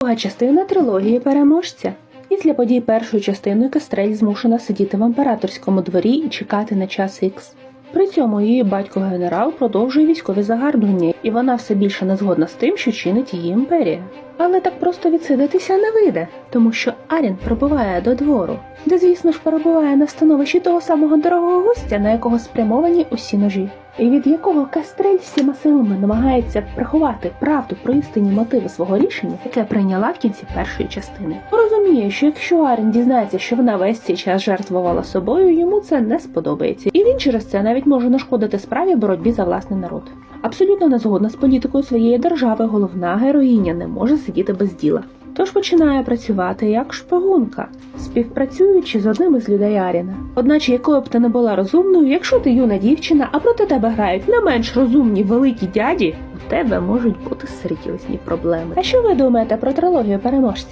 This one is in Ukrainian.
Друга частина трилогії переможця. Після подій першої частини Кастрель змушена сидіти в імператорському дворі і чекати на час ікс. При цьому її батько генерал продовжує військові загарбування, і вона все більше не згодна з тим, що чинить її імперія. Але так просто відсидитися не вийде, тому що Арін прибуває до двору, де, звісно ж, перебуває на становищі того самого дорогого гостя, на якого спрямовані усі ножі, і від якого Кастрель всіма силами намагається приховати правду про істинні мотиви свого рішення, яке прийняла в кінці першої частини. Розуміє, що якщо Арін дізнається, що вона весь цей час жертвувала собою, йому це не сподобається, і він через це навіть може нашкодити справі боротьбі за власний народ. Абсолютно не згодна з політикою своєї держави, головна героїня не може сидіти без діла. Тож починає працювати як шпигунка, співпрацюючи з одним із людей Аріна. Одначе, якою б ти не була розумною, якщо ти юна дівчина, а проти тебе грають не менш розумні великі дяді, у тебе можуть бути серйозні проблеми. А що ви думаєте про трилогію переможця?